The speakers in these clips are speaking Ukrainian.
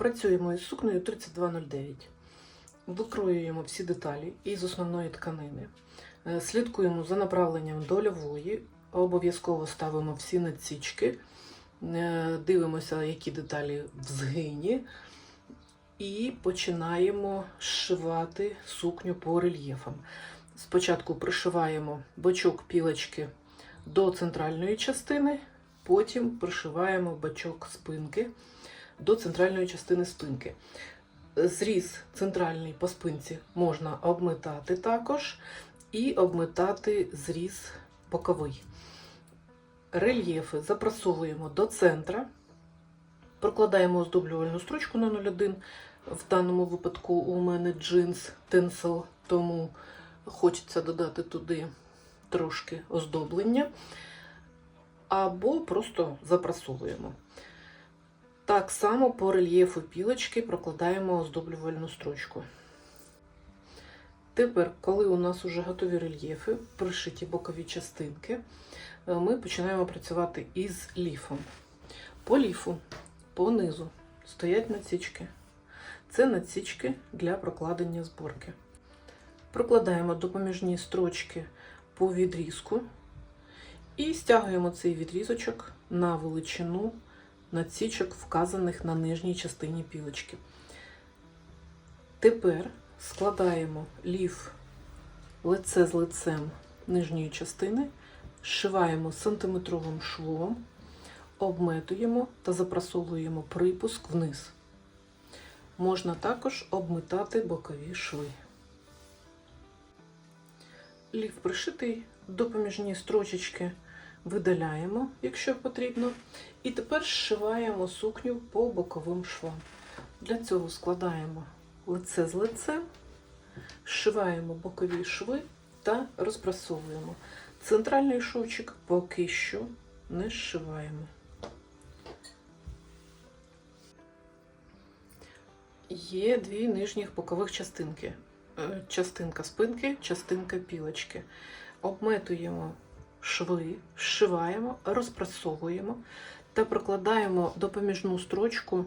Працюємо із сукнею 3209. Викроюємо всі деталі із основної тканини. Е, Слідкуємо за направленням до льової. Обов'язково ставимо всі надсічки. Е, Дивимося, які деталі в згині. І починаємо зшивати сукню по рельєфам. Спочатку пришиваємо бочок пілочки до центральної частини, потім пришиваємо бочок спинки до центральної частини спинки. Зріз центральний по спинці можна обметати також і обметати зріз боковий. Рельєфи запрасовуємо до центра, прокладаємо оздоблювальну строчку на 0,1. В даному випадку у мене джинс тенсел, тому хочеться додати туди трошки оздоблення, або просто запрасовуємо. Так само по рельєфу пілочки прокладаємо оздоблювальну строчку. Тепер, коли у нас вже готові рельєфи, пришиті бокові частинки, е, ми починаємо працювати із ліфом. По ліфу, по низу стоять надсічки. Це надсічки для прокладення зборки. Прокладаємо допоміжні строчки по відрізку і стягуємо цей відрізочок на величину надсічок, вказаних на нижній частині пілочки. Тепер складаємо ліф лице з лицем нижньої частини, зшиваємо сантиметровим швом, обметуємо та запрасовуємо припуск вниз. Можна також обметати бокові шви. Ліф пришитий, допоміжні строчечки видаляємо, якщо потрібно. І тепер зшиваємо сукню по боковим швам. Для цього складаємо лице з лицем, зшиваємо бокові шви та розпрасовуємо. Центральний шовчик поки що не зшиваємо. Є дві нижніх бокових частинки. Е, Частинка спинки, частинка пілочки. Обметуємо шви, зшиваємо, розпрасовуємо та прокладаємо допоміжну строчку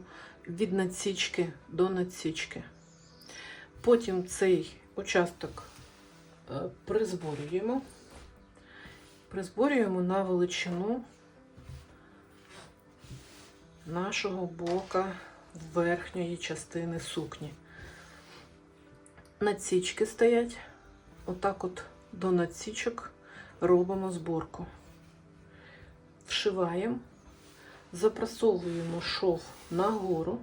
від надсічки до надсічки. Потім цей участок е, призборюємо, призборюємо на величину нашого бока верхньої частини сукні. Надсічки стоять, отак от до надсічок робимо зборку. Вшиваємо, запрасовуємо шов нагору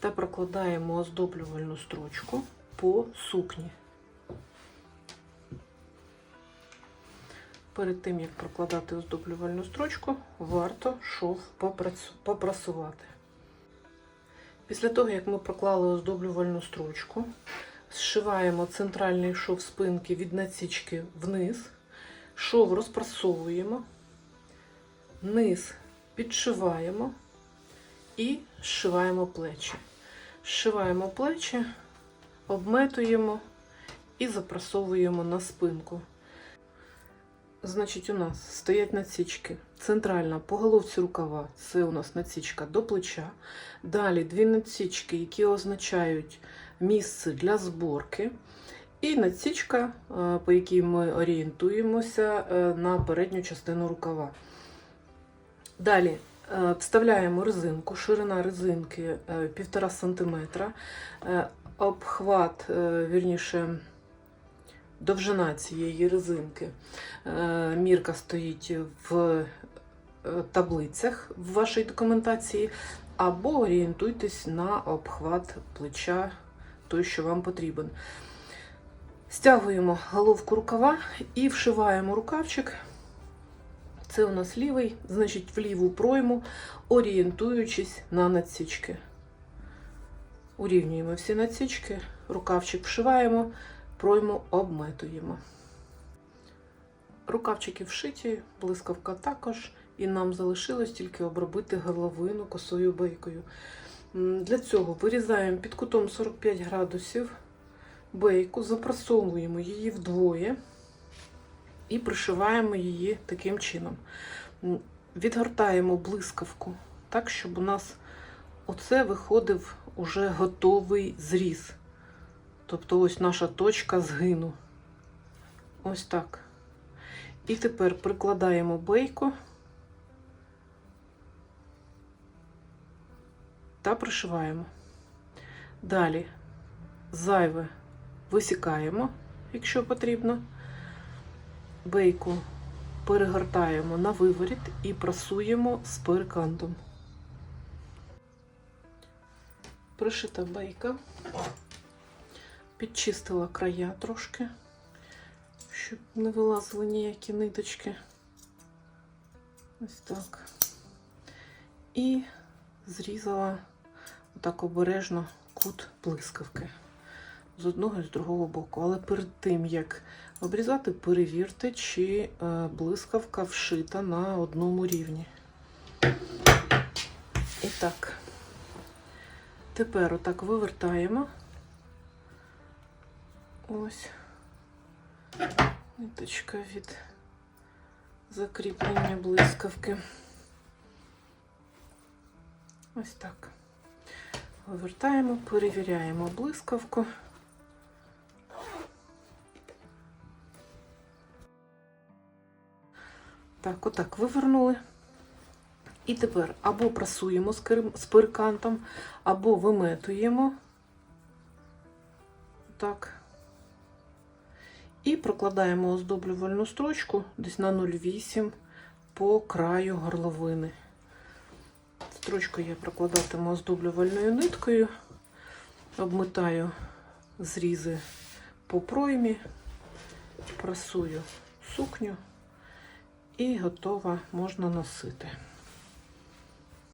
та прокладаємо оздоблювальну строчку по сукні. Перед тим, як прокладати оздоблювальну строчку, варто шов попрасувати. Після того, як ми проклали оздоблювальну строчку, зшиваємо центральний шов спинки від насічки вниз, шов розпрасовуємо, низ підшиваємо і зшиваємо плечі. Зшиваємо плечі, обметуємо і запрасовуємо на спинку. Значить, у нас стоять надсічки. Центральна по головці рукава це у нас надсічка до плеча. Далі дві надсічки, які означають місце для зборки. І надсічка, е, по якій ми орієнтуємося е, на передню частину рукава. Далі е, вставляємо резинку, ширина резинки 1,5 см, обхват, вірніше, довжина цієї резинки. Мірка стоїть в таблицях в вашій документації, або орієнтуйтесь на обхват плеча, той, що вам потрібен. Стягуємо головку рукава і вшиваємо рукавчик. Це у нас лівий, значить, в ліву пройму, орієнтуючись на надсічки. Урівнюємо всі надсічки, рукавчик вшиваємо, пройму обметуємо. Рукавчики вшиті, блискавка також, і нам залишилось тільки обробити горловину косою бейкою. Для цього вирізаємо під кутом 45 градусів бейку, запрасовуємо її вдвоє і пришиваємо її таким чином. Відгортаємо блискавку так, щоб у нас оце виходив уже готовий зріз. Тобто ось наша точка згину. Ось так. І тепер прикладаємо бейку та пришиваємо. Далі зайве висікаємо, якщо потрібно. Бейку перегортаємо на виворіт і прасуємо з перекантом. Пришита бейка. Підчистила края трошки, щоб не вилазили ніякі ниточки. Ось так. І зрізала так обережно кут блискавки з одного і з другого боку. Але перед тим, як обрізати, перевірте, чи е, блискавка вшита на одному рівні. І так, тепер отак вивертаємо. Ось ниточка від закріплення блискавки. Ось так. Вивертаємо, перевіряємо блискавку. Так, отак вивернули. І тепер або прасуємо з перкантом, або виметуємо. Так. І прокладаємо оздоблювальну строчку десь на 0,8 по краю горловини. Строчку я прокладатиму оздоблювальною ниткою, обмитаю зрізи по проймі, прасую сукню і готова можна носити.